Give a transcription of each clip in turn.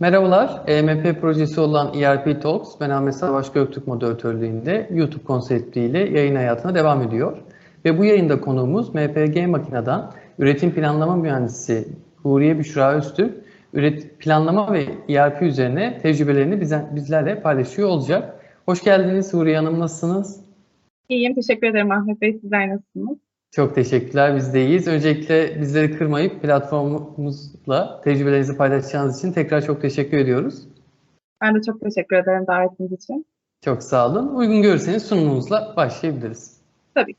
Merhabalar, EMP projesi olan ERP Talks, ben Ahmet Savaş Göktürk moderatörlüğünde YouTube konseptiyle yayın hayatına devam ediyor. Ve bu yayında konuğumuz MPG Makina'dan üretim planlama mühendisi Huriye Büşra Öztürk, üret, planlama ve ERP üzerine tecrübelerini bizlerle paylaşıyor olacak. Hoş geldiniz Huriye Hanım, nasılsınız? İyiyim, teşekkür ederim Ahmet Bey. Sizler nasılsınız? Çok teşekkürler, biz de iyiyiz. Öncelikle bizleri kırmayıp platformumuzla tecrübelerinizi paylaşacağınız için tekrar çok teşekkür ediyoruz. Ben de çok teşekkür ederim davetiniz için. Çok sağ olun. Uygun görürseniz sunumumuzla başlayabiliriz. Tabii.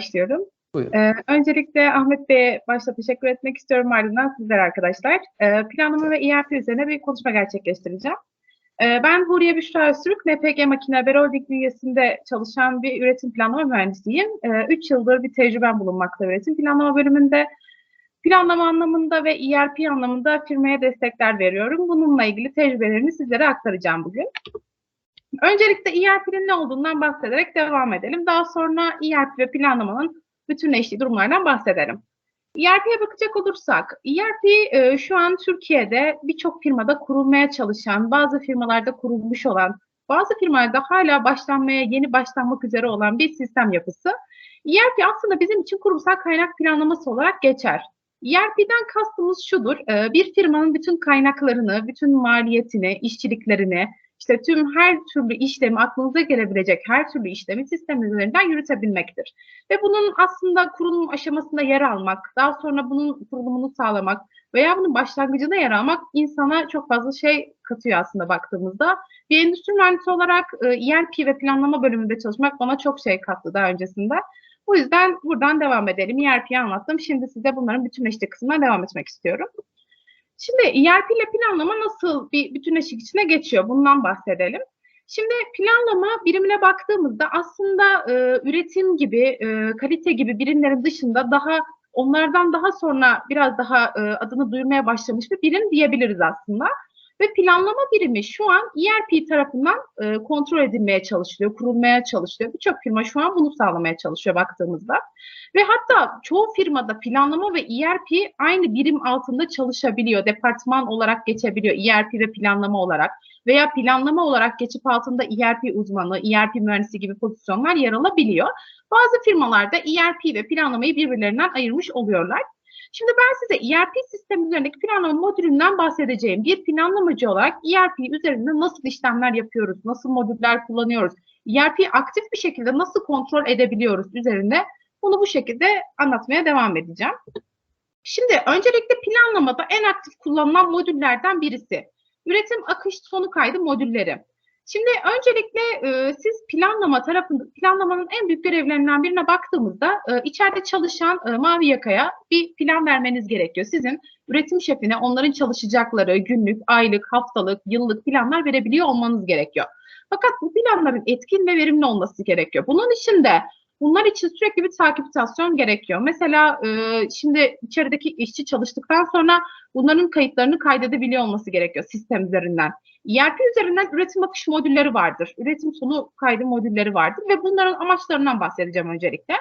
Başlıyorum. Buyurun. Ee, öncelikle Ahmet Bey'e başta teşekkür etmek istiyorum ardından sizler arkadaşlar. Ee, planlama ve ERP üzerine bir konuşma gerçekleştireceğim. Ee, ben Huriye Büşra Öztürk, MPG Makine Berolding bünyesinde çalışan bir üretim planlama mühendisiyim. 3 yıldır bir tecrübem bulunmakta üretim planlama bölümünde. Planlama anlamında ve ERP anlamında firmaya destekler veriyorum. Bununla ilgili tecrübelerimi sizlere aktaracağım bugün. Öncelikle ERP'nin ne olduğundan bahsederek devam edelim. Daha sonra ERP ve planlamanın bütünleştiği durumlardan bahsedelim. ERP'ye bakacak olursak, ERP e, şu an Türkiye'de birçok firmada kurulmaya çalışan, bazı firmalarda kurulmuş olan, bazı firmalarda hala başlanmaya, yeni başlanmak üzere olan bir sistem yapısı. ERP aslında bizim için kurumsal kaynak planlaması olarak geçer. ERP'den kastımız şudur, e, bir firmanın bütün kaynaklarını, bütün maliyetini, işçiliklerini, işte tüm her türlü işlemi, aklınıza gelebilecek her türlü işlemi sistem üzerinden yürütebilmektir. Ve bunun aslında kurulum aşamasında yer almak, daha sonra bunun kurulumunu sağlamak veya bunun başlangıcında yer almak insana çok fazla şey katıyor aslında baktığımızda. Bir endüstri mühendisi olarak ERP ve planlama bölümünde çalışmak bana çok şey kattı daha öncesinde. O yüzden buradan devam edelim. ERP'yi anlattım. Şimdi size bunların bütünleştiği kısmına devam etmek istiyorum. Şimdi ERP ile planlama nasıl bir bütünleşik içine geçiyor? Bundan bahsedelim. Şimdi planlama birimine baktığımızda aslında e, üretim gibi, e, kalite gibi birimlerin dışında daha onlardan daha sonra biraz daha e, adını duyurmaya başlamış bir birim diyebiliriz aslında. Ve planlama birimi şu an ERP tarafından e, kontrol edilmeye çalışılıyor, kurulmaya çalışılıyor. Birçok firma şu an bunu sağlamaya çalışıyor baktığımızda. Ve hatta çoğu firmada planlama ve ERP aynı birim altında çalışabiliyor. Departman olarak geçebiliyor ERP ve planlama olarak. Veya planlama olarak geçip altında ERP uzmanı, ERP mühendisi gibi pozisyonlar yer alabiliyor. Bazı firmalarda ERP ve planlamayı birbirlerinden ayırmış oluyorlar. Şimdi ben size ERP sistemi üzerindeki planlama modülünden bahsedeceğim. Bir planlamacı olarak ERP üzerinde nasıl işlemler yapıyoruz, nasıl modüller kullanıyoruz, ERP aktif bir şekilde nasıl kontrol edebiliyoruz üzerinde bunu bu şekilde anlatmaya devam edeceğim. Şimdi öncelikle planlamada en aktif kullanılan modüllerden birisi. Üretim akış sonu kaydı modülleri. Şimdi öncelikle e, siz planlama tarafında planlamanın en büyük görevlerinden birine baktığımızda e, içeride çalışan e, mavi yakaya bir plan vermeniz gerekiyor. Sizin üretim şefine onların çalışacakları günlük, aylık, haftalık, yıllık planlar verebiliyor olmanız gerekiyor. Fakat bu planların etkin ve verimli olması gerekiyor. Bunun için de Bunlar için sürekli bir takipitasyon gerekiyor. Mesela e, şimdi içerideki işçi çalıştıktan sonra bunların kayıtlarını kaydedebiliyor olması gerekiyor sistem üzerinden. ERP üzerinden üretim akış modülleri vardır. Üretim sonu kaydı modülleri vardır ve bunların amaçlarından bahsedeceğim öncelikle.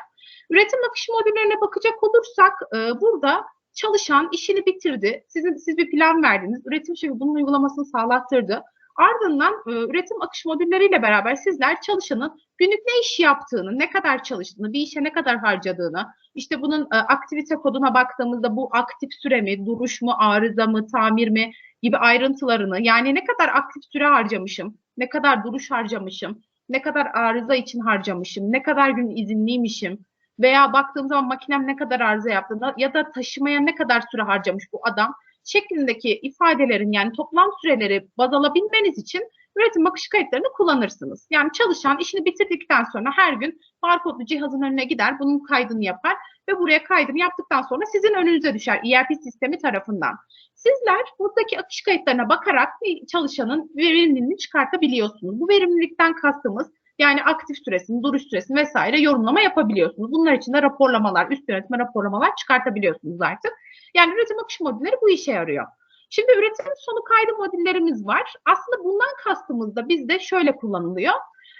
Üretim akış modüllerine bakacak olursak e, burada çalışan işini bitirdi. Sizin siz bir plan verdiniz. Üretim şefi bunun uygulamasını sağlattırdı. Ardından e, üretim akış modülleriyle beraber sizler çalışanın günlük ne iş yaptığını, ne kadar çalıştığını, bir işe ne kadar harcadığını, işte bunun e, aktivite koduna baktığımızda bu aktif süre mi, duruş mu, arıza mı, tamir mi gibi ayrıntılarını, yani ne kadar aktif süre harcamışım, ne kadar duruş harcamışım, ne kadar arıza için harcamışım, ne kadar gün izinliymişim veya baktığım zaman makinem ne kadar arıza yaptığında ya da taşımaya ne kadar süre harcamış bu adam şeklindeki ifadelerin yani toplam süreleri baz alabilmeniz için üretim akış kayıtlarını kullanırsınız. Yani çalışan işini bitirdikten sonra her gün barkodlu cihazın önüne gider, bunun kaydını yapar ve buraya kaydını yaptıktan sonra sizin önünüze düşer ERP sistemi tarafından. Sizler buradaki akış kayıtlarına bakarak bir çalışanın verimliliğini çıkartabiliyorsunuz. Bu verimlilikten kastımız yani aktif süresini, duruş süresini vesaire yorumlama yapabiliyorsunuz. Bunlar için de raporlamalar, üst yönetme raporlamalar çıkartabiliyorsunuz artık. Yani üretim akış modülleri bu işe yarıyor. Şimdi üretim sonu kaydı modüllerimiz var. Aslında bundan kastımız da bizde şöyle kullanılıyor.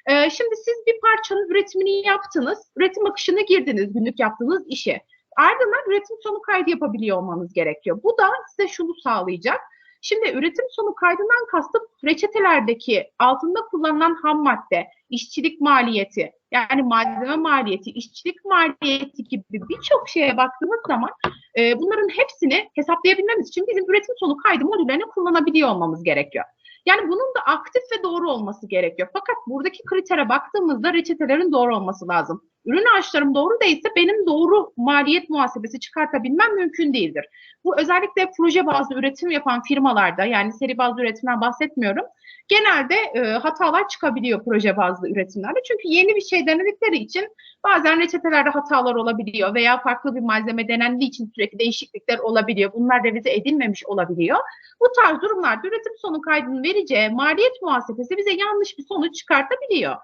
Ee, şimdi siz bir parçanın üretimini yaptınız, üretim akışını girdiniz günlük yaptığınız işe. Ardından üretim sonu kaydı yapabiliyor olmanız gerekiyor. Bu da size şunu sağlayacak. Şimdi üretim sonu kaydından kastım reçetelerdeki altında kullanılan ham madde, işçilik maliyeti, yani malzeme maliyeti, işçilik maliyeti gibi birçok şeye baktığımız zaman e, bunların hepsini hesaplayabilmemiz için bizim üretim sonu kaydı modüllerini kullanabiliyor olmamız gerekiyor. Yani bunun da aktif ve doğru olması gerekiyor. Fakat buradaki kritere baktığımızda reçetelerin doğru olması lazım. Ürün ağaçlarım doğru değilse benim doğru maliyet muhasebesi çıkartabilmem mümkün değildir. Bu özellikle proje bazlı üretim yapan firmalarda yani seri bazlı üretimden bahsetmiyorum. Genelde e, hatalar çıkabiliyor proje bazlı üretimlerde. Çünkü yeni bir şey denedikleri için bazen reçetelerde hatalar olabiliyor veya farklı bir malzeme denendiği için sürekli değişiklikler olabiliyor. Bunlar revize edilmemiş olabiliyor. Bu tarz durumlarda üretim sonu kaydının vereceği maliyet muhasebesi bize yanlış bir sonuç çıkartabiliyor.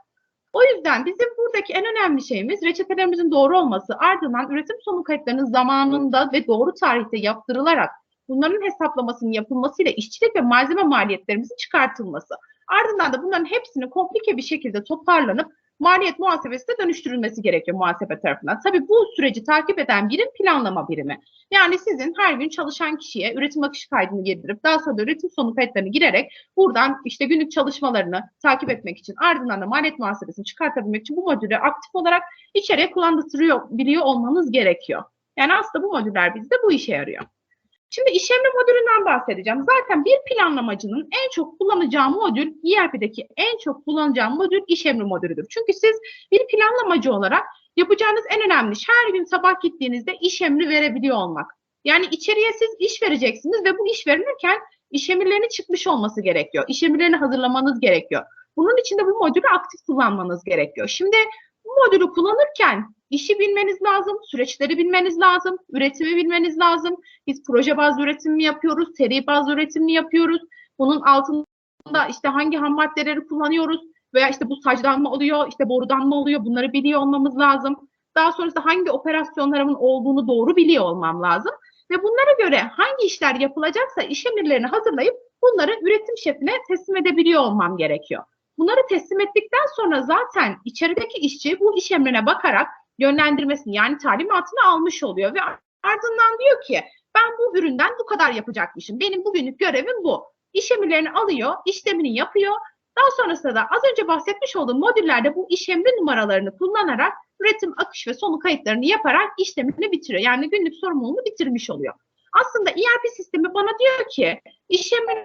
O yüzden bizim buradaki en önemli şeyimiz reçetelerimizin doğru olması, ardından üretim sonu kayıtlarının zamanında ve doğru tarihte yaptırılarak bunların hesaplamasının yapılmasıyla işçilik ve malzeme maliyetlerimizin çıkartılması. Ardından da bunların hepsinin komplike bir şekilde toparlanıp maliyet muhasebesine dönüştürülmesi gerekiyor muhasebe tarafından. Tabii bu süreci takip eden birim planlama birimi. Yani sizin her gün çalışan kişiye üretim akışı kaydını girdirip daha sonra da üretim sonu kayıtlarını girerek buradan işte günlük çalışmalarını takip etmek için ardından da maliyet muhasebesini çıkartabilmek için bu modülü aktif olarak içeriye kullandırıyor biliyor olmanız gerekiyor. Yani aslında bu modüller bizde bu işe yarıyor. Şimdi işlemli modülünden bahsedeceğim. Zaten bir planlamacının en çok kullanacağı modül, ERP'deki en çok kullanacağı modül işlemli modülüdür. Çünkü siz bir planlamacı olarak yapacağınız en önemli iş her gün sabah gittiğinizde iş emri verebiliyor olmak. Yani içeriye siz iş vereceksiniz ve bu iş verilirken iş çıkmış olması gerekiyor. İş hazırlamanız gerekiyor. Bunun için de bu modülü aktif kullanmanız gerekiyor. Şimdi bu modülü kullanırken işi bilmeniz lazım, süreçleri bilmeniz lazım, üretimi bilmeniz lazım. Biz proje bazlı üretim mi yapıyoruz, seri bazlı üretim mi yapıyoruz? Bunun altında işte hangi ham maddeleri kullanıyoruz veya işte bu sacdan mı oluyor, işte borudan mı oluyor bunları biliyor olmamız lazım. Daha sonrasında hangi operasyonlarımın olduğunu doğru biliyor olmam lazım. Ve bunlara göre hangi işler yapılacaksa iş emirlerini hazırlayıp bunları üretim şefine teslim edebiliyor olmam gerekiyor. Bunları teslim ettikten sonra zaten içerideki işçi bu iş emrine bakarak yönlendirmesini yani talimatını almış oluyor ve ardından diyor ki ben bu üründen bu kadar yapacakmışım. Benim bugünlük görevim bu. İş emirlerini alıyor, işlemini yapıyor. Daha sonrasında da az önce bahsetmiş olduğum modüllerde bu iş emri numaralarını kullanarak üretim akış ve sonu kayıtlarını yaparak işlemini bitiriyor. Yani günlük sorumluluğunu bitirmiş oluyor. Aslında ERP sistemi bana diyor ki iş emrini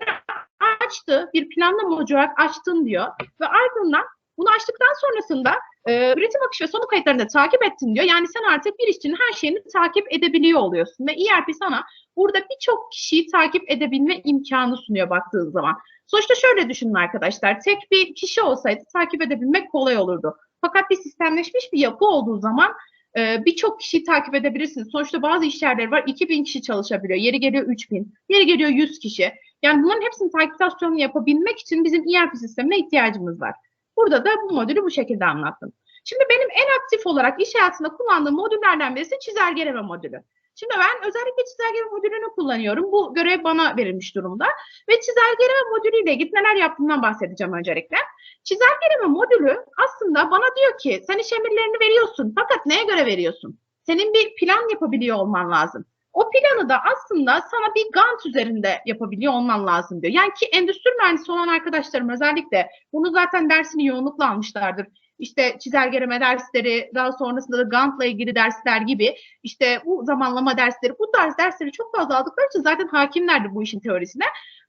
açtı, bir planlama olarak açtın diyor ve ardından bunu açtıktan sonrasında e, üretim akışı ve sonu kayıtlarını da takip ettin diyor. Yani sen artık bir işçinin her şeyini takip edebiliyor oluyorsun ve ERP sana burada birçok kişiyi takip edebilme imkanı sunuyor baktığın zaman. Sonuçta şöyle düşünün arkadaşlar, tek bir kişi olsaydı takip edebilmek kolay olurdu. Fakat bir sistemleşmiş bir yapı olduğu zaman e, birçok kişiyi takip edebilirsiniz. Sonuçta bazı iş yerleri var 2000 kişi çalışabiliyor, yeri geliyor 3000, yeri geliyor 100 kişi. Yani bunların hepsinin takiptasyonunu yapabilmek için bizim ERP sistemine ihtiyacımız var. Burada da bu modülü bu şekilde anlattım. Şimdi benim en aktif olarak iş hayatında kullandığım modüllerden birisi çizelgeleme modülü. Şimdi ben özellikle çizelgeleme modülünü kullanıyorum. Bu görev bana verilmiş durumda. Ve çizelgeleme modülüyle ilgili neler yaptığımdan bahsedeceğim öncelikle. Çizelgeleme modülü aslında bana diyor ki sen iş emirlerini veriyorsun fakat neye göre veriyorsun? Senin bir plan yapabiliyor olman lazım. O planı da aslında sana bir Gantt üzerinde yapabiliyor olman lazım diyor. Yani ki endüstri mühendisi olan arkadaşlarım özellikle bunu zaten dersini yoğunlukla almışlardır. İşte çizelgeleme dersleri, daha sonrasında da Gantt'la ilgili dersler gibi işte bu zamanlama dersleri, bu tarz dersleri çok fazla aldıkları için zaten hakimlerdi bu işin teorisine.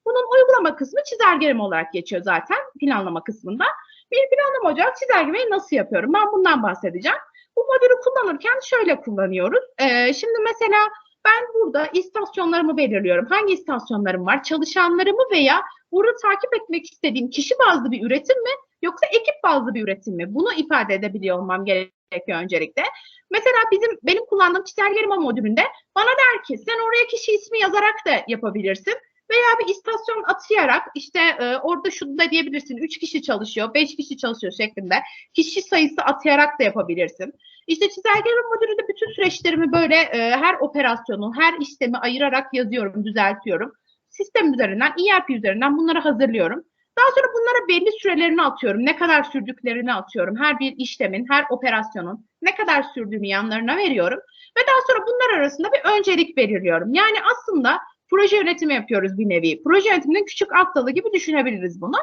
Bunun uygulama kısmı çizelgeleme olarak geçiyor zaten planlama kısmında. Bir planlama olarak çizelgemeyi nasıl yapıyorum? Ben bundan bahsedeceğim. Bu modülü kullanırken şöyle kullanıyoruz. Ee, şimdi mesela ben burada istasyonlarımı belirliyorum. Hangi istasyonlarım var? Çalışanlarımı veya burada takip etmek istediğim kişi bazlı bir üretim mi yoksa ekip bazlı bir üretim mi? Bunu ifade edebiliyor olmam gerekiyor öncelikle. Mesela bizim benim kullandığım çizelgeleme modülünde bana der ki sen oraya kişi ismi yazarak da yapabilirsin. Veya bir istasyon atayarak işte e, orada şunu da diyebilirsin. Üç kişi çalışıyor, beş kişi çalışıyor şeklinde. Kişi sayısı atayarak da yapabilirsin. İşte çizelgeleme modülünde bütün süreçlerimi böyle e, her operasyonu, her işlemi ayırarak yazıyorum, düzeltiyorum. Sistem üzerinden, ERP üzerinden bunları hazırlıyorum. Daha sonra bunlara belli sürelerini atıyorum. Ne kadar sürdüklerini atıyorum. Her bir işlemin, her operasyonun ne kadar sürdüğünü yanlarına veriyorum. Ve daha sonra bunlar arasında bir öncelik belirliyorum. Yani aslında proje yönetimi yapıyoruz bir nevi. Proje yönetiminin küçük alt dalı gibi düşünebiliriz bunu.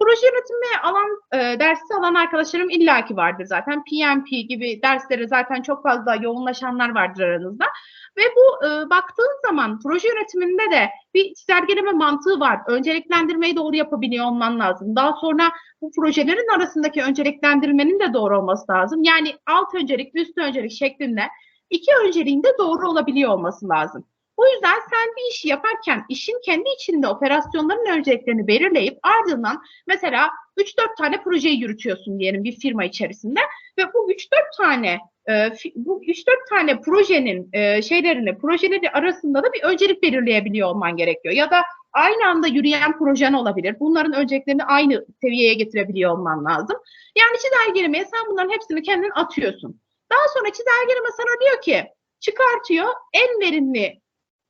Proje yönetimi alan, e, dersi alan arkadaşlarım illaki vardır zaten. PMP gibi derslere zaten çok fazla yoğunlaşanlar vardır aranızda. Ve bu e, baktığın zaman proje yönetiminde de bir çizelgeleme mantığı var. Önceliklendirmeyi doğru yapabiliyor olman lazım. Daha sonra bu projelerin arasındaki önceliklendirmenin de doğru olması lazım. Yani alt öncelik, üst öncelik şeklinde iki önceliğin de doğru olabiliyor olması lazım. O yüzden sen bir işi yaparken işin kendi içinde operasyonların önceliklerini belirleyip ardından mesela 3-4 tane projeyi yürütüyorsun diyelim bir firma içerisinde ve bu 3-4 tane e, bu 3-4 tane projenin e, şeylerini, projeleri arasında da bir öncelik belirleyebiliyor olman gerekiyor. Ya da aynı anda yürüyen projen olabilir. Bunların önceliklerini aynı seviyeye getirebiliyor olman lazım. Yani çizelgelemeye sen bunların hepsini kendin atıyorsun. Daha sonra çizelgeleme sana diyor ki çıkartıyor en verimli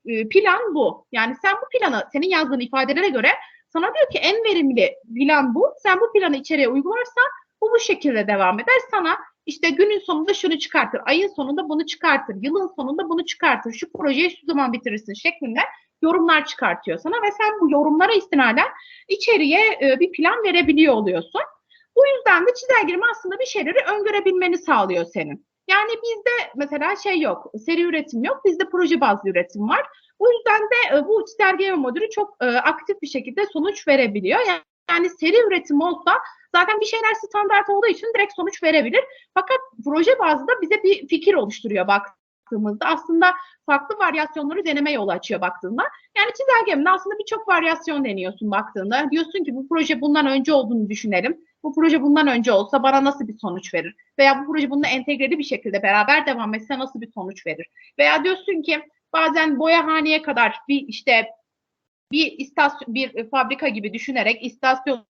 e, plan bu. Yani sen bu planı senin yazdığın ifadelere göre sana diyor ki en verimli plan bu. Sen bu planı içeriye uygularsan bu bu şekilde devam eder. Sana işte günün sonunda şunu çıkartır, ayın sonunda bunu çıkartır, yılın sonunda bunu çıkartır, şu projeyi şu zaman bitirirsin şeklinde yorumlar çıkartıyor sana ve sen bu yorumlara istinaden içeriye e, bir plan verebiliyor oluyorsun. Bu yüzden de çizelgeleme aslında bir şeyleri öngörebilmeni sağlıyor senin. Yani bizde mesela şey yok, seri üretim yok, bizde proje bazlı üretim var. Bu yüzden de e, bu çizelgeleme modülü çok e, aktif bir şekilde sonuç verebiliyor. Yani, yani seri üretim olsa zaten bir şeyler standart olduğu için direkt sonuç verebilir. Fakat proje bazlı bize bir fikir oluşturuyor baktığımızda. Aslında farklı varyasyonları deneme yolu açıyor baktığında. Yani çizelgemde aslında birçok varyasyon deniyorsun baktığında. Diyorsun ki bu proje bundan önce olduğunu düşünelim. Bu proje bundan önce olsa bana nasıl bir sonuç verir? Veya bu proje bununla entegreli bir şekilde beraber devam etse nasıl bir sonuç verir? Veya diyorsun ki bazen boyahaneye kadar bir işte bir istasyon, bir fabrika gibi düşünerek istasyonu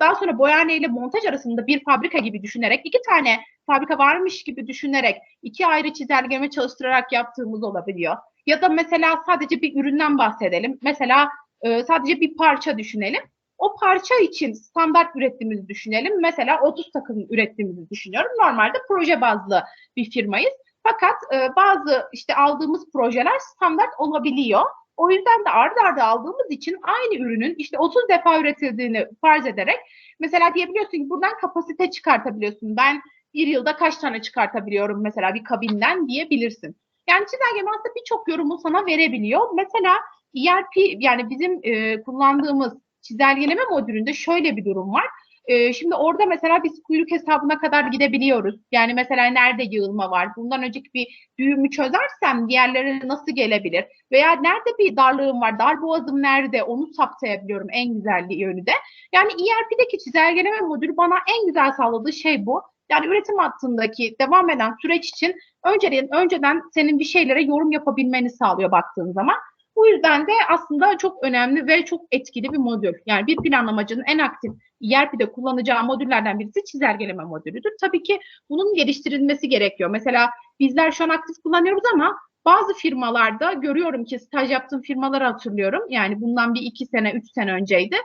daha sonra boyahane ile montaj arasında bir fabrika gibi düşünerek iki tane fabrika varmış gibi düşünerek iki ayrı çizelgeme çalıştırarak yaptığımız olabiliyor. Ya da mesela sadece bir üründen bahsedelim. Mesela sadece bir parça düşünelim. O parça için standart ürettiğimizi düşünelim. Mesela 30 takım ürettiğimizi düşünüyorum. Normalde proje bazlı bir firmayız. Fakat e, bazı işte aldığımız projeler standart olabiliyor. O yüzden de ardı ardı aldığımız için aynı ürünün işte 30 defa üretildiğini farz ederek mesela diyebiliyorsun ki buradan kapasite çıkartabiliyorsun. Ben bir yılda kaç tane çıkartabiliyorum mesela bir kabinden diyebilirsin. Yani çizelgeme aslında birçok yorumu sana verebiliyor. Mesela ERP yani bizim e, kullandığımız çizelgeleme modülünde şöyle bir durum var. E, şimdi orada mesela biz kuyruk hesabına kadar gidebiliyoruz. Yani mesela nerede yığılma var? Bundan önceki bir düğümü çözersem diğerlerine nasıl gelebilir? Veya nerede bir darlığım var? Dar boğazım nerede? Onu saptayabiliyorum en güzel yönü de. Yani ERP'deki çizelgeleme modülü bana en güzel sağladığı şey bu. Yani üretim hattındaki devam eden süreç için önceden, önceden senin bir şeylere yorum yapabilmeni sağlıyor baktığın zaman. Bu yüzden de aslında çok önemli ve çok etkili bir modül. Yani bir planlamacının en aktif ERP'de kullanacağı modüllerden birisi çizelgeleme modülüdür. Tabii ki bunun geliştirilmesi gerekiyor. Mesela bizler şu an aktif kullanıyoruz ama bazı firmalarda görüyorum ki staj yaptığım firmaları hatırlıyorum. Yani bundan bir iki sene, üç sene önceydi.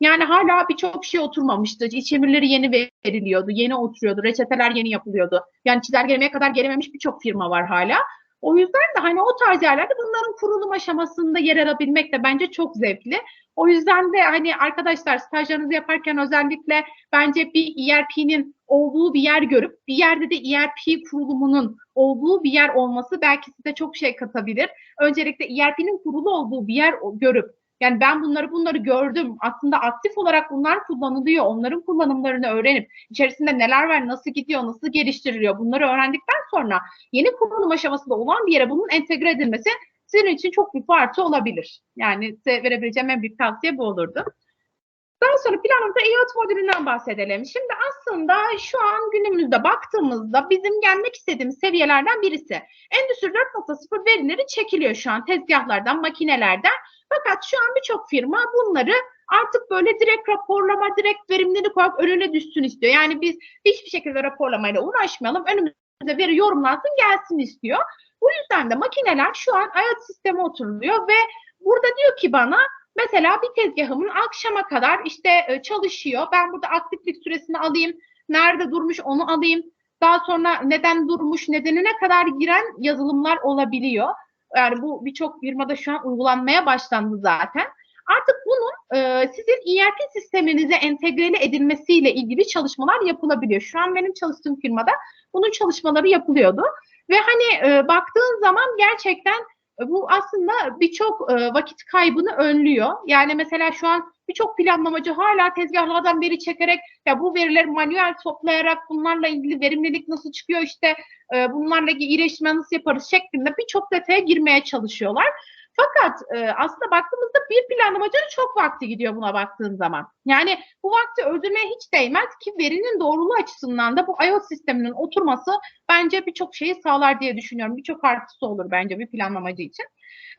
Yani hala birçok şey oturmamıştı. İç emirleri yeni veriliyordu, yeni oturuyordu, reçeteler yeni yapılıyordu. Yani çizelgelemeye kadar gelememiş birçok firma var hala. O yüzden de hani o tarz yerlerde bunların kurulum aşamasında yer alabilmek de bence çok zevkli. O yüzden de hani arkadaşlar stajlarınızı yaparken özellikle bence bir ERP'nin olduğu bir yer görüp bir yerde de ERP kurulumunun olduğu bir yer olması belki size çok şey katabilir. Öncelikle ERP'nin kurulu olduğu bir yer görüp yani ben bunları bunları gördüm. Aslında aktif olarak bunlar kullanılıyor. Onların kullanımlarını öğrenip içerisinde neler var, nasıl gidiyor, nasıl geliştiriliyor bunları öğrendikten sonra yeni kullanım aşamasında olan bir yere bunun entegre edilmesi sizin için çok bir artı olabilir. Yani size verebileceğim en büyük tavsiye bu olurdu. Daha sonra planımızda IoT modülünden bahsedelim. Şimdi aslında şu an günümüzde baktığımızda bizim gelmek istediğimiz seviyelerden birisi. Endüstri 4.0 verileri çekiliyor şu an tezgahlardan, makinelerden. Fakat şu an birçok firma bunları artık böyle direkt raporlama, direkt verimlilik koyarak önüne düşsün istiyor. Yani biz hiçbir şekilde raporlamayla uğraşmayalım, önümüzde veri yorumlansın gelsin istiyor. Bu yüzden de makineler şu an IoT sisteme oturuluyor ve burada diyor ki bana Mesela bir tezgahımın akşama kadar işte e, çalışıyor. Ben burada aktiflik süresini alayım. Nerede durmuş onu alayım. Daha sonra neden durmuş, nedenine kadar giren yazılımlar olabiliyor. Yani bu birçok firmada şu an uygulanmaya başlandı zaten. Artık bunun e, sizin ERP sisteminize entegre edilmesiyle ilgili çalışmalar yapılabiliyor. Şu an benim çalıştığım firmada bunun çalışmaları yapılıyordu. Ve hani e, baktığın zaman gerçekten bu aslında birçok e, vakit kaybını önlüyor. Yani mesela şu an birçok planlamacı hala tezgahlardan veri çekerek ya bu verileri manuel toplayarak bunlarla ilgili verimlilik nasıl çıkıyor işte e, bunlarla ilgili iyileştirme nasıl yaparız şeklinde birçok detaya girmeye çalışıyorlar. Fakat e, aslında baktığımızda bir planlamacının çok vakti gidiyor buna baktığın zaman. Yani bu vakti öldürmeye hiç değmez ki verinin doğruluğu açısından da bu iOS sisteminin oturması bence birçok şeyi sağlar diye düşünüyorum. Birçok artısı olur bence bir planlamacı için.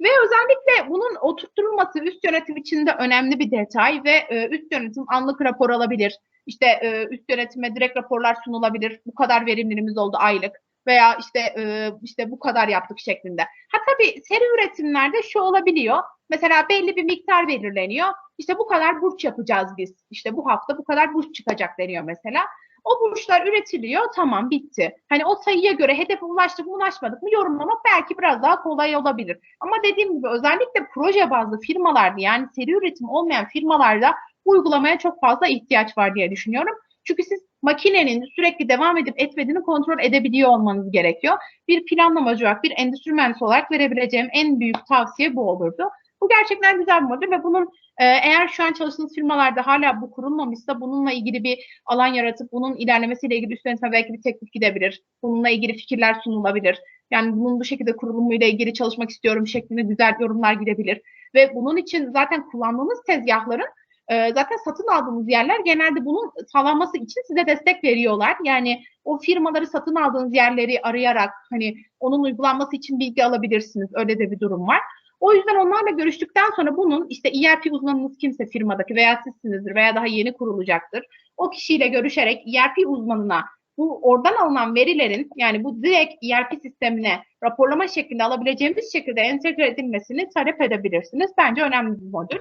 Ve özellikle bunun oturtulması üst yönetim için de önemli bir detay ve e, üst yönetim anlık rapor alabilir. İşte e, üst yönetime direkt raporlar sunulabilir. Bu kadar verimliliğimiz oldu aylık veya işte e, işte bu kadar yaptık şeklinde. Ha tabii seri üretimlerde şu olabiliyor. Mesela belli bir miktar belirleniyor. İşte bu kadar burç yapacağız biz. İşte bu hafta bu kadar burç çıkacak deniyor mesela. O burçlar üretiliyor, tamam bitti. Hani o sayıya göre hedefe ulaştık mı ulaşmadık mı yorumlamak belki biraz daha kolay olabilir. Ama dediğim gibi özellikle proje bazlı firmalarda yani seri üretim olmayan firmalarda uygulamaya çok fazla ihtiyaç var diye düşünüyorum. Çünkü siz makinenin sürekli devam edip etmediğini kontrol edebiliyor olmanız gerekiyor. Bir planlamacı olarak, bir endüstri mühendisi olarak verebileceğim en büyük tavsiye bu olurdu. Bu gerçekten güzel bir modül ve bunun e, eğer şu an çalıştığınız firmalarda hala bu kurulmamışsa bununla ilgili bir alan yaratıp bunun ilerlemesiyle ilgili üst yönetime belki bir teklif gidebilir. Bununla ilgili fikirler sunulabilir. Yani bunun bu şekilde kurulumuyla ilgili çalışmak istiyorum şeklinde güzel yorumlar gidebilir. Ve bunun için zaten kullandığınız tezgahların e, zaten satın aldığınız yerler genelde bunun sağlanması için size destek veriyorlar. Yani o firmaları satın aldığınız yerleri arayarak hani onun uygulanması için bilgi alabilirsiniz. Öyle de bir durum var. O yüzden onlarla görüştükten sonra bunun işte ERP uzmanınız kimse firmadaki veya sizsinizdir veya daha yeni kurulacaktır. O kişiyle görüşerek ERP uzmanına bu oradan alınan verilerin yani bu direkt ERP sistemine raporlama şeklinde alabileceğimiz şekilde entegre edilmesini talep edebilirsiniz. Bence önemli bir modül.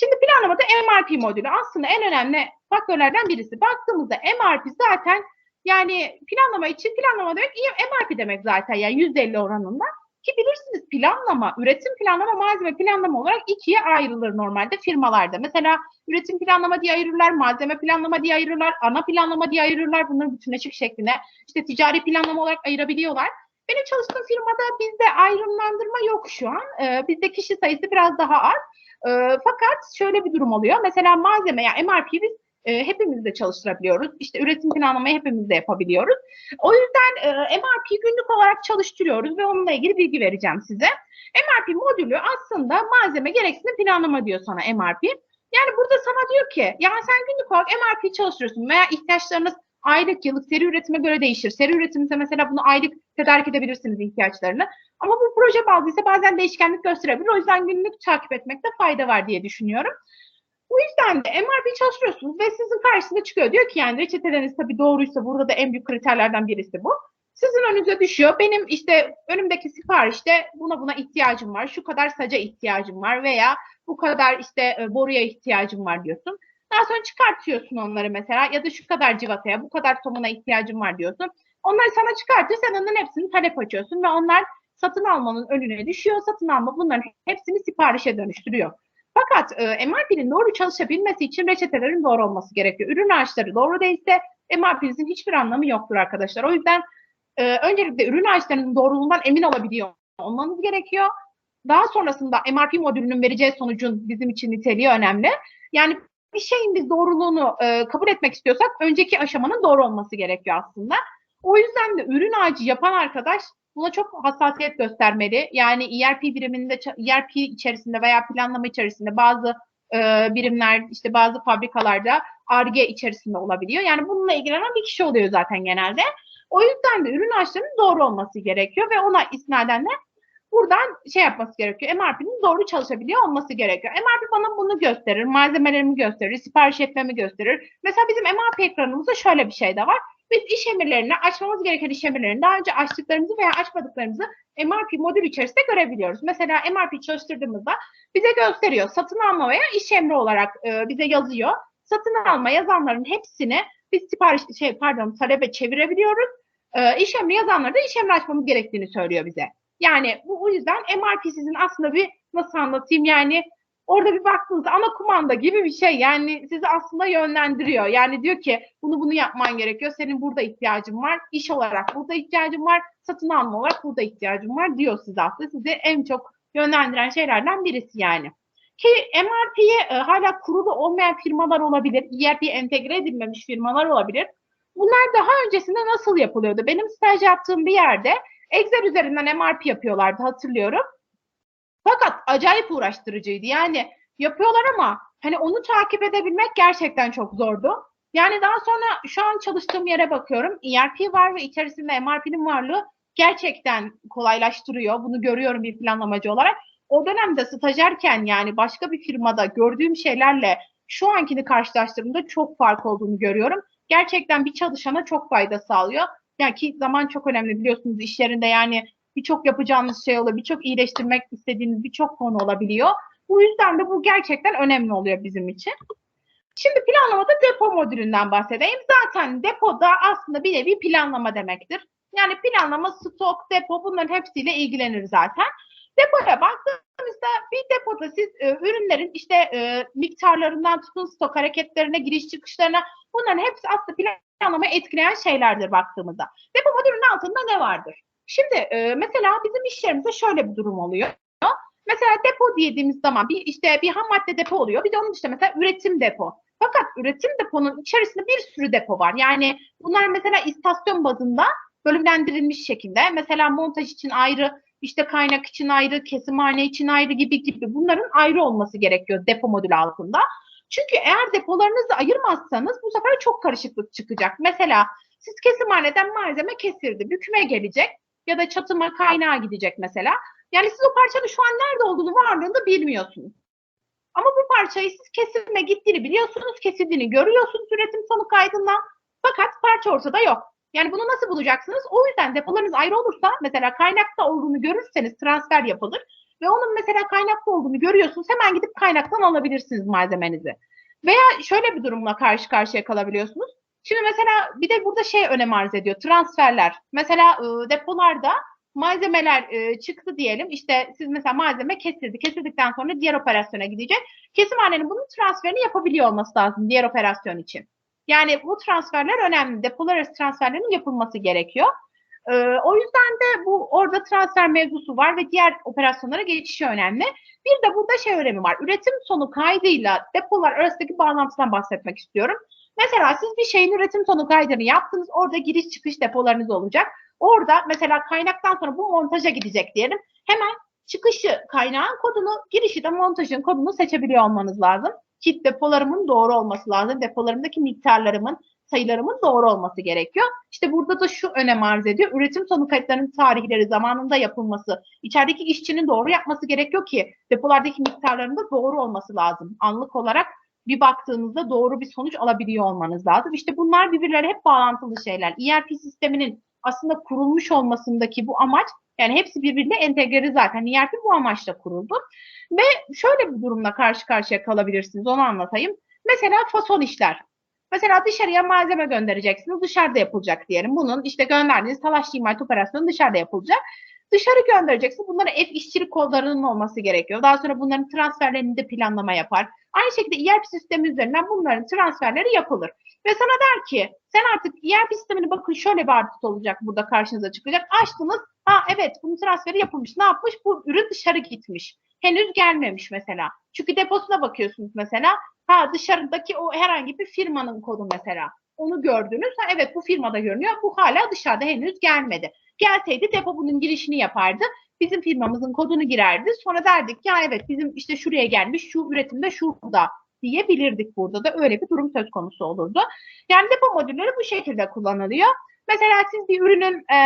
Şimdi planlamada MRP modülü aslında en önemli faktörlerden birisi. Baktığımızda MRP zaten yani planlama için planlama demek MRP demek zaten yani %50 oranında. Ki bilirsiniz planlama, üretim planlama, malzeme planlama olarak ikiye ayrılır normalde firmalarda. Mesela üretim planlama diye ayırırlar, malzeme planlama diye ayırırlar, ana planlama diye ayırırlar. Bunları bütünleşik şeklinde işte ticari planlama olarak ayırabiliyorlar. Benim çalıştığım firmada bizde ayrımlandırma yok şu an. Ee, bizde kişi sayısı biraz daha az. Ee, fakat şöyle bir durum oluyor. Mesela malzeme, yani MRP biz e, hepimiz de çalıştırabiliyoruz. İşte üretim planlamayı hepimiz de yapabiliyoruz. O yüzden e, MRP günlük olarak çalıştırıyoruz ve onunla ilgili bilgi vereceğim size. MRP modülü aslında malzeme gereksinim planlama diyor sana MRP. Yani burada sana diyor ki yani sen günlük olarak MRP çalıştırıyorsun veya ihtiyaçlarınız aylık, yıllık seri üretime göre değişir. Seri üretimse mesela bunu aylık tedarik edebilirsiniz ihtiyaçlarını. Ama bu proje bazlı ise bazen değişkenlik gösterebilir. O yüzden günlük takip etmekte fayda var diye düşünüyorum. Bu yüzden de MRP çalıştırıyorsunuz ve sizin karşısında çıkıyor. Diyor ki yani reçeteleriniz tabii doğruysa burada da en büyük kriterlerden birisi bu. Sizin önünüze düşüyor. Benim işte önümdeki siparişte buna buna ihtiyacım var. Şu kadar saca ihtiyacım var veya bu kadar işte e, boruya ihtiyacım var diyorsun. Daha sonra çıkartıyorsun onları mesela ya da şu kadar civataya, bu kadar somuna ihtiyacım var diyorsun. Onları sana çıkartıyor, sen onların hepsini talep açıyorsun ve onlar satın almanın önüne düşüyor. Satın alma bunların hepsini siparişe dönüştürüyor. Fakat e, MRP'nin doğru çalışabilmesi için reçetelerin doğru olması gerekiyor. Ürün ağaçları doğru değilse MRP'nin hiçbir anlamı yoktur arkadaşlar. O yüzden e, öncelikle ürün ağaçlarının doğruluğundan emin olabiliyor olmanız gerekiyor. Daha sonrasında MRP modülünün vereceği sonucun bizim için niteliği önemli. Yani bir şeyin biz doğruluğunu e, kabul etmek istiyorsak önceki aşamanın doğru olması gerekiyor aslında. O yüzden de ürün ağacı yapan arkadaş buna çok hassasiyet göstermeli. Yani ERP biriminde, ERP içerisinde veya planlama içerisinde bazı e, birimler, işte bazı fabrikalarda ARGE içerisinde olabiliyor. Yani bununla ilgilenen bir kişi oluyor zaten genelde. O yüzden de ürün ağaçlarının doğru olması gerekiyor ve ona isnaden de buradan şey yapması gerekiyor. MRP'nin doğru çalışabiliyor olması gerekiyor. MRP bana bunu gösterir, malzemelerimi gösterir, sipariş etmemi gösterir. Mesela bizim MRP ekranımızda şöyle bir şey de var. Biz iş emirlerini, açmamız gereken iş emirlerini daha önce açtıklarımızı veya açmadıklarımızı MRP modül içerisinde görebiliyoruz. Mesela MRP çalıştırdığımızda bize gösteriyor. Satın alma veya iş emri olarak e, bize yazıyor. Satın alma yazanların hepsini biz sipariş şey pardon talebe çevirebiliyoruz. E, iş emri yazanları da iş emri açmamız gerektiğini söylüyor bize. Yani bu o yüzden MRP sizin aslında bir nasıl anlatayım yani orada bir baktığınızda ana kumanda gibi bir şey. Yani sizi aslında yönlendiriyor. Yani diyor ki bunu bunu yapman gerekiyor. Senin burada ihtiyacın var. İş olarak burada ihtiyacın var. Satın alma olarak burada ihtiyacın var diyor size aslında. Sizi en çok yönlendiren şeylerden birisi yani. Ki MRP'ye e, hala kurulu olmayan firmalar olabilir. ERP'ye entegre edilmemiş firmalar olabilir. Bunlar daha öncesinde nasıl yapılıyordu? Benim staj yaptığım bir yerde Excel üzerinden MRP yapıyorlardı hatırlıyorum. Fakat acayip uğraştırıcıydı. Yani yapıyorlar ama hani onu takip edebilmek gerçekten çok zordu. Yani daha sonra şu an çalıştığım yere bakıyorum. ERP var ve içerisinde MRP'nin varlığı gerçekten kolaylaştırıyor. Bunu görüyorum bir planlamacı olarak. O dönemde stajyerken yani başka bir firmada gördüğüm şeylerle şu ankini karşılaştırdığımda çok fark olduğunu görüyorum. Gerçekten bir çalışana çok fayda sağlıyor. Yani ki zaman çok önemli biliyorsunuz iş yerinde yani birçok yapacağınız şey oluyor, birçok iyileştirmek istediğiniz birçok konu olabiliyor. Bu yüzden de bu gerçekten önemli oluyor bizim için. Şimdi planlamada depo modülünden bahsedeyim. Zaten depoda aslında bir nevi planlama demektir. Yani planlama, stok, depo bunların hepsiyle ilgilenir zaten. Depoya baktığımızda bir depoda siz e, ürünlerin işte e, miktarlarından tutun stok hareketlerine, giriş çıkışlarına bunların hepsi aslında planlamayı etkileyen şeylerdir baktığımızda. Depo modülünün altında ne vardır? Şimdi e, mesela bizim iş yerimizde şöyle bir durum oluyor. Mesela depo dediğimiz zaman bir işte bir ham madde depo oluyor. Bir de onun işte mesela üretim depo. Fakat üretim deponun içerisinde bir sürü depo var. Yani bunlar mesela istasyon bazında bölümlendirilmiş şekilde. Mesela montaj için ayrı, işte kaynak için ayrı, kesimhane için ayrı gibi gibi bunların ayrı olması gerekiyor depo modülü altında. Çünkü eğer depolarınızı ayırmazsanız bu sefer çok karışıklık çıkacak. Mesela siz kesimhaneden malzeme kesildi, bükmeye gelecek ya da çatıma kaynağa gidecek mesela. Yani siz o parçanın şu an nerede olduğunu varlığını bilmiyorsunuz. Ama bu parçayı siz kesilme gittiğini biliyorsunuz, kesildiğini görüyorsunuz üretim sonu kaydından. Fakat parça ortada yok. Yani bunu nasıl bulacaksınız? O yüzden depolarınız ayrı olursa mesela kaynakta olduğunu görürseniz transfer yapılır. Ve onun mesela kaynakta olduğunu görüyorsunuz hemen gidip kaynaktan alabilirsiniz malzemenizi. Veya şöyle bir durumla karşı karşıya kalabiliyorsunuz. Şimdi mesela bir de burada şey önem arz ediyor. Transferler. Mesela e, depolarda malzemeler e, çıktı diyelim. İşte siz mesela malzeme kesildi. Kesildikten sonra diğer operasyona gidecek. Kesimhanenin bunun transferini yapabiliyor olması lazım diğer operasyon için. Yani bu transferler önemli. Depolar arası transferlerin yapılması gerekiyor. Ee, o yüzden de bu orada transfer mevzusu var ve diğer operasyonlara geçişi önemli. Bir de burada şey önemi var. Üretim sonu kaydıyla depolar arasındaki bağlantıdan bahsetmek istiyorum. Mesela siz bir şeyin üretim sonu kaydını yaptınız. Orada giriş çıkış depolarınız olacak. Orada mesela kaynaktan sonra bu montaja gidecek diyelim. Hemen çıkışı kaynağın kodunu, girişi de montajın kodunu seçebiliyor olmanız lazım. Ki depolarımın doğru olması lazım. Depolarımdaki miktarlarımın, sayılarımın doğru olması gerekiyor. İşte burada da şu önem arz ediyor. Üretim sonu kayıtlarının tarihleri zamanında yapılması, içerideki işçinin doğru yapması gerekiyor ki depolardaki miktarların da doğru olması lazım. Anlık olarak bir baktığınızda doğru bir sonuç alabiliyor olmanız lazım. İşte bunlar birbirleri hep bağlantılı şeyler. ERP sisteminin aslında kurulmuş olmasındaki bu amaç yani hepsi birbirine entegre zaten. ERP bu amaçla kuruldu. Ve şöyle bir durumla karşı karşıya kalabilirsiniz. Onu anlatayım. Mesela fason işler. Mesela dışarıya malzeme göndereceksiniz. Dışarıda yapılacak diyelim. Bunun işte gönderdiğiniz talaşlı imalat operasyonu dışarıda yapılacak. Dışarı göndereceksiniz. Bunlara ev işçilik kollarının olması gerekiyor. Daha sonra bunların transferlerini de planlama yapar. Aynı şekilde ERP sistemi üzerinden bunların transferleri yapılır. Ve sana der ki sen artık ERP sistemini bakın şöyle bir artıt olacak burada karşınıza çıkacak. Açtınız. Ha evet bunun transferi yapılmış. Ne yapmış? Bu ürün dışarı gitmiş. Henüz gelmemiş mesela. Çünkü deposuna bakıyorsunuz mesela. Ha dışarıdaki o herhangi bir firmanın kodu mesela. Onu gördünüz. Ha evet bu firmada görünüyor. Bu hala dışarıda henüz gelmedi. Gelseydi depo bunun girişini yapardı. Bizim firmamızın kodunu girerdi. Sonra derdik ya evet bizim işte şuraya gelmiş, şu üretimde şurada diyebilirdik burada da öyle bir durum söz konusu olurdu. Yani depo modülleri bu şekilde kullanılıyor. Mesela siz bir ürünün e,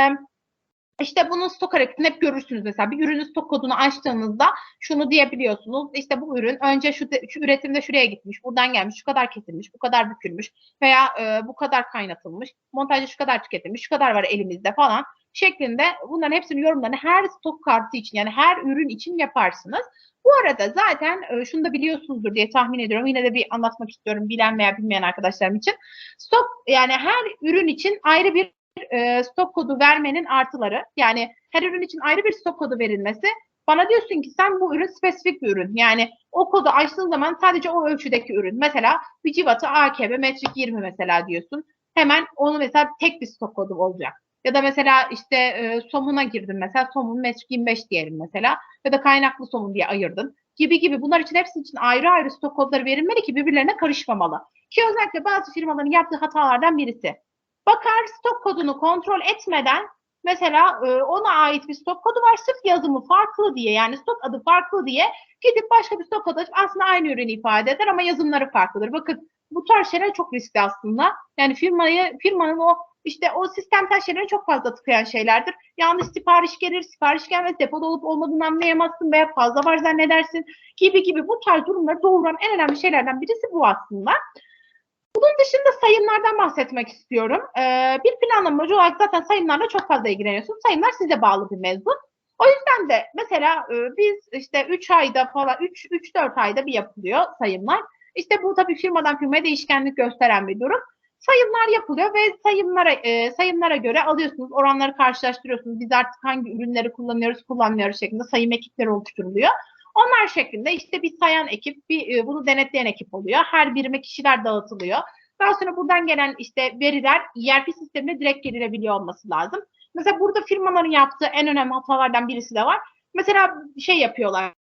işte bunun stok hareketini hep görürsünüz mesela. Bir ürünün stok kodunu açtığınızda şunu diyebiliyorsunuz. İşte bu ürün önce şu, de- şu üretimde şuraya gitmiş, buradan gelmiş, şu kadar kesilmiş, bu kadar bükülmüş veya e, bu kadar kaynatılmış, montajda şu kadar tüketilmiş, şu kadar var elimizde falan şeklinde bunların hepsinin yorumlarını her stok kartı için yani her ürün için yaparsınız. Bu arada zaten e, şunu da biliyorsunuzdur diye tahmin ediyorum. Yine de bir anlatmak istiyorum bilen veya bilmeyen arkadaşlarım için. Stok yani her ürün için ayrı bir e, stok kodu vermenin artıları. Yani her ürün için ayrı bir stok kodu verilmesi. Bana diyorsun ki sen bu ürün spesifik bir ürün. Yani o kodu açtığın zaman sadece o ölçüdeki ürün. Mesela bir civatı AKB metrik 20 mesela diyorsun. Hemen onu mesela tek bir stok kodu olacak. Ya da mesela işte e, somuna girdin mesela somun metrik 25 diyelim mesela ya da kaynaklı somun diye ayırdın gibi gibi bunlar için hepsi için ayrı ayrı stok kodları verilmeli ki birbirlerine karışmamalı. Ki özellikle bazı firmaların yaptığı hatalardan birisi. Bakar stok kodunu kontrol etmeden mesela e, ona ait bir stok kodu var sırf yazımı farklı diye yani stok adı farklı diye gidip başka bir stok kodu açıp aslında aynı ürünü ifade eder ama yazımları farklıdır. Bakın bu tarz şeyler çok riskli aslında. Yani firmayı firmanın o işte o sistemsel şeyleri çok fazla tıkayan şeylerdir. Yanlış sipariş gelir, sipariş gelmez, depoda olup olmadığını anlayamazsın veya fazla var zannedersin gibi gibi bu tarz durumları doğuran en önemli şeylerden birisi bu aslında. Bunun dışında sayımlardan bahsetmek istiyorum. Ee, bir planlamacı olarak zaten sayımlarla çok fazla ilgileniyorsunuz. Sayımlar size bağlı bir mevzu. O yüzden de mesela e, biz işte 3 ayda falan 3-4 ayda bir yapılıyor sayımlar. İşte bu tabii firmadan firmaya değişkenlik gösteren bir durum. Sayımlar yapılıyor ve sayımlara e, sayımlara göre alıyorsunuz, oranları karşılaştırıyorsunuz. Biz artık hangi ürünleri kullanıyoruz, kullanmıyoruz şeklinde sayım ekipleri oluşturuluyor. Onlar şeklinde işte bir sayan ekip, bir e, bunu denetleyen ekip oluyor. Her birime kişiler dağıtılıyor. Daha sonra buradan gelen işte veriler ERP sistemine direkt girilebiliyor olması lazım. Mesela burada firmaların yaptığı en önemli hatalardan birisi de var. Mesela şey yapıyorlar,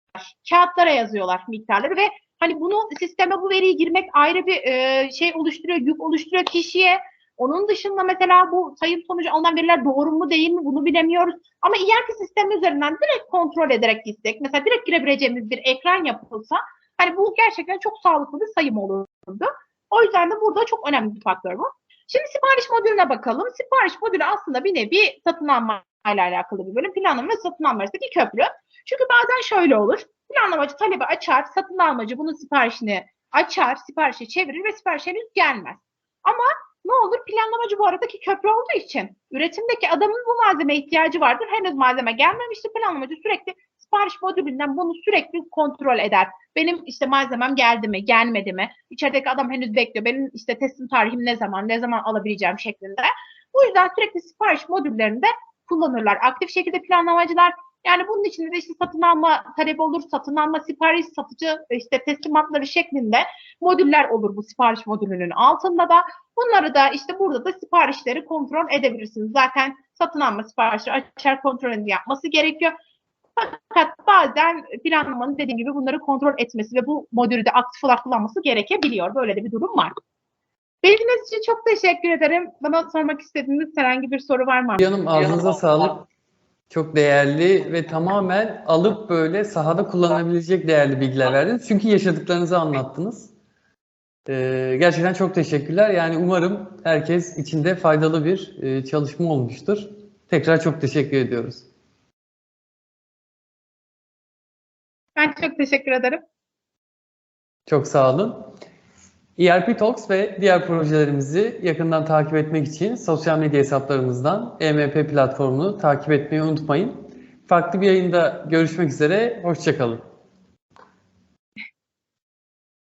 kağıtlara yazıyorlar miktarları ve hani bunu sisteme bu veriyi girmek ayrı bir e, şey oluşturuyor, yük oluşturuyor kişiye. Onun dışında mesela bu sayım sonucu alınan veriler doğru mu değil mi bunu bilemiyoruz. Ama ERP sistemi üzerinden direkt kontrol ederek gitsek, mesela direkt girebileceğimiz bir ekran yapılsa, hani bu gerçekten çok sağlıklı bir sayım olurdu. O yüzden de burada çok önemli bir faktör bu. Şimdi sipariş modülüne bakalım. Sipariş modülü aslında bir nevi satın alma ile alakalı bir bölüm. Planlama ve satın alma arasındaki köprü. Çünkü bazen şöyle olur. Planlamacı talebi açar, satın almacı bunun siparişini açar, siparişi çevirir ve sipariş henüz gelmez. Ama ne olur? Planlamacı bu aradaki köprü olduğu için üretimdeki adamın bu malzeme ihtiyacı vardır. Henüz malzeme gelmemiştir. Planlamacı sürekli sipariş modülünden bunu sürekli kontrol eder. Benim işte malzemem geldi mi, gelmedi mi? İçerideki adam henüz bekliyor. Benim işte teslim tarihim ne zaman, ne zaman alabileceğim şeklinde. Bu yüzden sürekli sipariş modüllerinde kullanırlar. Aktif şekilde planlamacılar yani bunun içinde de işte satın alma talebi olur, satın alma sipariş satıcı işte teslimatları şeklinde modüller olur bu sipariş modülünün altında da. Bunları da işte burada da siparişleri kontrol edebilirsiniz. Zaten satın alma siparişi açar kontrolünü yapması gerekiyor. Fakat bazen planlamanın dediğim gibi bunları kontrol etmesi ve bu modülü de aktif olarak kullanması gerekebiliyor. Böyle de bir durum var. Bildiğiniz için çok teşekkür ederim. Bana sormak istediğiniz herhangi bir soru var mı? Canım ağzınıza sağlık. Çok değerli ve tamamen alıp böyle sahada kullanabilecek değerli bilgiler verdiniz. Çünkü yaşadıklarınızı anlattınız. Ee, gerçekten çok teşekkürler. Yani umarım herkes içinde faydalı bir e, çalışma olmuştur. Tekrar çok teşekkür ediyoruz. Ben çok teşekkür ederim. Çok sağ olun. ERP Talks ve diğer projelerimizi yakından takip etmek için sosyal medya hesaplarımızdan EMP platformunu takip etmeyi unutmayın. Farklı bir yayında görüşmek üzere, hoşçakalın.